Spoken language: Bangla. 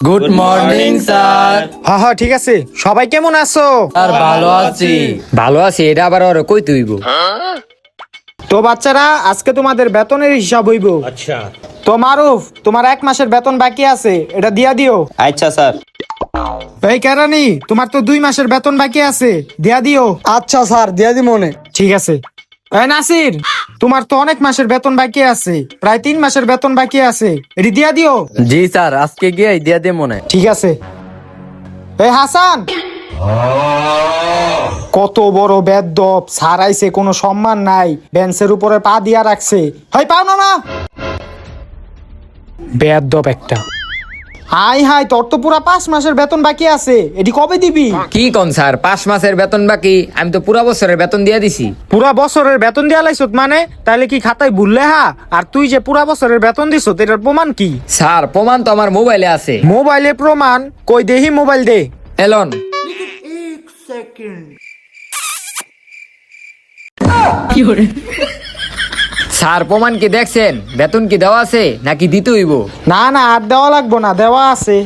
গুড মর্নিং স্যার হ্যাঁ হ্যাঁ ঠিক আছে। সবাই কেমন আছো? স্যার ভালো আছি। ভালো আছে এটা আবার ওর কই তুইব? তো বাচ্চারা আজকে তোমাদের বেতনের হিসাব হইব। আচ্ছা। তো মারুফ তোমার এক মাসের বেতন বাকি আছে এটা দিয়া দিও। আচ্ছা স্যার। এই কেরানি তোমার তো দুই মাসের বেতন বাকি আছে দিয়া দিও। আচ্ছা স্যার দিয়া দি মনে ঠিক আছে। এই নাসির তোমার তো অনেক মাসের বেতন বাকি আছে। প্রায় তিন মাসের বেতন বাকি আছে। এটি দিয়া দিও। জি স্যার আজকে গিয়ে দিয়া দে মনে ঠিক আছে। এই হাসান! কত বড় বেদব সারাইছে কোনো সম্মান নাই। বেঞ্চের উপরে পা দিয়া রাখছে। হয় পাও না না বেদব একটা। হাই হাই তোর তো পুরা পাঁচ মাসের বেতন বাকি আছে। এটি কবে দিবি? কি কোন স্যার পাঁচ মাসের বেতন বাকি আমি তো পুরা বছরের বেতন দিয়ে দিছি। পুরা বছরের বেতন দিয়া লাইছত মানে? তাহলে কি খাতায় ভুললে হা আর তুই যে পুরা বছরের বেতন দিছ এটার প্রমাণ কি? স্যার প্রমাণ তো আমার মোবাইলে আছে। মোবাইলে প্রমাণ? কই দেহি মোবাইল দে। এলন। স্যার, প্রমাণ কি দেখছেন? বেতন কি দেওয়া আছে নাকি দিতে হইব? না না, আর দেওয়া লাগবো না, দেওয়া আছে।